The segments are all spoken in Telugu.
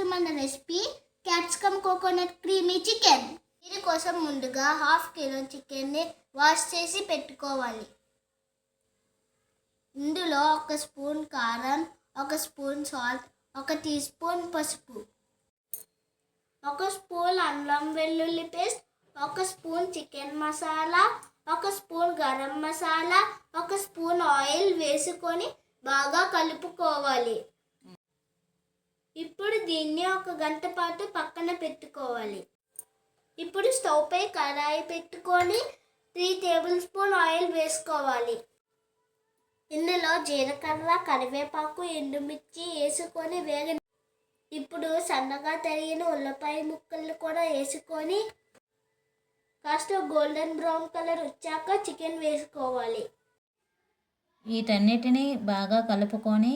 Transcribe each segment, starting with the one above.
మన recipe capsicum coconut creamy chicken. దీనికోసం ముందుగా హాఫ్ కిలో చికెన్ని వాష్ చేసి పెట్టుకోవాలి. ఇందులో ఒక స్పూన్ కారం ఒక స్పూన్ సాల్ట్ ఒక టీ స్పూన్ పసుపు ఒక స్పూన్ అల్లం వెల్లుల్లి పేస్ట్ ఒక స్పూన్ చికెన్ మసాలా ఒక స్పూన్ గరం మసాలా ఒక స్పూన్ ఆయిల్ వేసుకొని బాగా కలుపుకోవాలి. ఇప్పుడు దీన్ని ఒక గంట పాటు పక్కన పెట్టుకోవాలి. ఇప్పుడు స్టవ్ పై కడాయి పెట్టుకొని త్రీ టేబుల్ స్పూన్ ఆయిల్ వేసుకోవాలి. ఇందులో జీలకర్ర కరివేపాకు ఎండుమిర్చి వేసుకొని వేగ ఇప్పుడు సన్నగా తరిగిన ఉల్లిపాయ ముక్కలు కూడా వేసుకొని కాస్త గోల్డెన్ బ్రౌన్ కలర్ వచ్చాక చికెన్ వేసుకోవాలి. వీటన్నిటిని బాగా కలుపుకొని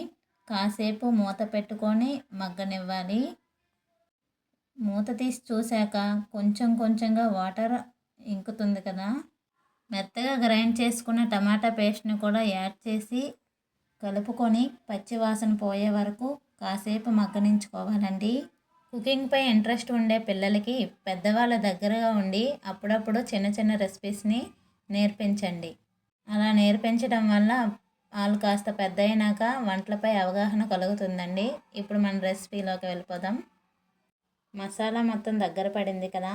కాసేపు మూత పెట్టుకొని మగ్గనివ్వాలి. మూత తీసి చూశాక కొంచెం కొంచెంగా వాటర్ ఇంకుతుంది కదా. మెత్తగా గ్రైండ్ చేసుకున్న టమాటా పేస్ట్ని కూడా యాడ్ చేసి కలుపుకొని పచ్చివాసన పోయే వరకు కాసేపు మగ్గనించుకోవాలండి. కుకింగ్పై ఇంట్రెస్ట్ ఉండే పిల్లలకి పెద్దవాళ్ళ దగ్గరగా ఉండి అప్పుడప్పుడు చిన్న చిన్న రెసిపీస్ని నేర్పించండి. అలా నేర్పించడం వల్ల వాళ్ళు కాస్త పెద్ద అయినాక వంటలపై అవగాహన కలుగుతుందండి. ఇప్పుడు మన రెసిపీలోకి వెళ్ళిపోదాం. మసాలా మొత్తం దగ్గర పడింది కదా.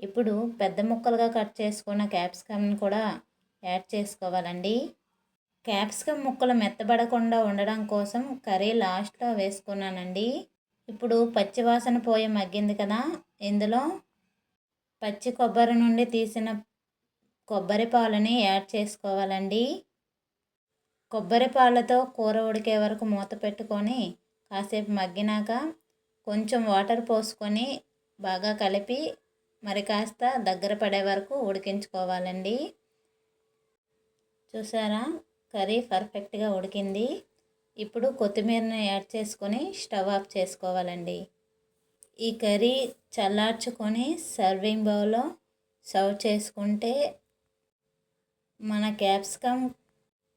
ఇప్పుడు పెద్ద ముక్కలుగా కట్ చేసుకున్న క్యాప్సికమ్ని కూడా యాడ్ చేసుకోవాలండి. క్యాప్సికమ్ ముక్కలు మెత్తబడకుండా ఉండడం కోసం కర్రీ లాస్ట్లో వేసుకున్నానండి. ఇప్పుడు పచ్చివాసన పోయి మగ్గింది కదా. ఇందులో పచ్చి కొబ్బరి నుండి తీసిన కొబ్బరి పాలని యాడ్ చేసుకోవాలండి. కొబ్బరి పాలతో కూర ఉడికే వరకు మూత పెట్టుకొని కాసేపు మగ్గినాక కొంచెం వాటర్ పోసుకొని బాగా కలిపి మరి కాస్త దగ్గర పడే వరకు ఉడికించుకోవాలండి. చూసారా? కర్రీ పర్ఫెక్ట్గా ఉడికింది. ఇప్పుడు కొత్తిమీరని యాడ్ చేసుకొని స్టవ్ ఆఫ్ చేసుకోవాలండి. ఈ కర్రీ చల్లార్చుకొని సర్వింగ్ బౌల్లో సర్వ్ చేసుకుంటే మన capsicum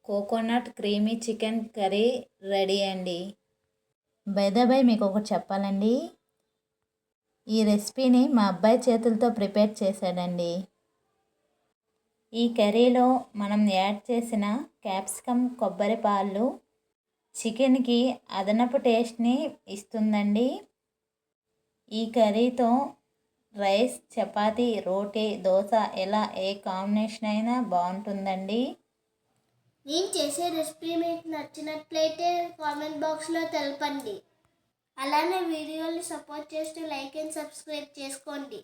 coconut creamy chicken curry ready అండి. బై మీకు ఒకటి చెప్పాలండి. ఈ రెసిపీని మా అబ్బాయి చేతులతో ప్రిపేర్ చేశాడండి. ఈ కర్రీలో మనం యాడ్ చేసిన క్యాప్సికమ్ కొబ్బరి పాలు చికెన్కి అదనపు టేస్ట్ని ఇస్తుందండి. ఈ కర్రీతో రైస్ చపాతీ రోటీ దోశ ఇలా ఏ కాంబినేషన్ అయినా బాగుంటుందండి. నేను చేసే రెసిపీ మీకు నచ్చినట్లయితే కామెంట్ బాక్స్లో తెలపండి. అలానే వీడియోని సపోర్ట్ చేస్తూ లైక్ అండ్ సబ్స్క్రైబ్ చేసుకోండి.